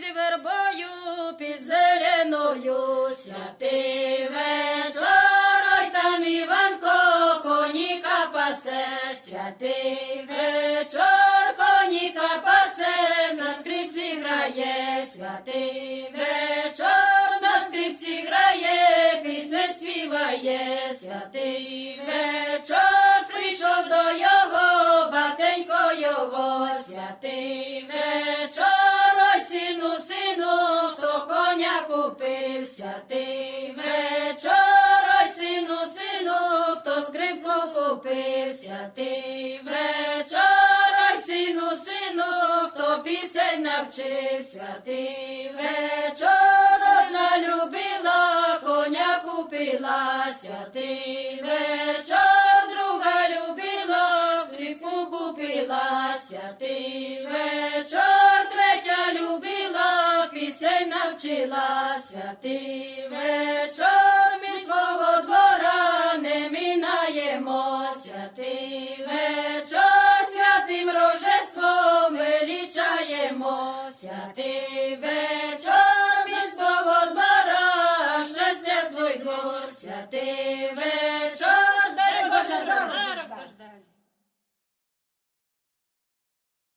під вербою, під зеленою, святий вечор, ой там Іванко, коніка пасе, святий вечор, коніка пасе, на скрипці грає, святий вечор, на скрипці грає, пісне співає, святий вечор, прийшов до його, батенько його, святий вечор, святий вечор, ой сину, сину, хто скрипку купив, святий вечор, ой сину, сину, хто пісень навчив, святий вечор, одна любила, коня купила, святий вечор, друга любила, скрипку купила, святий вечор, навчила, святий вечор, ми твого двора не мінаємо, святий вечор, святим рожеством величаємо, святий вечор, ми твого двора, щастя в твой двор, святий вечор.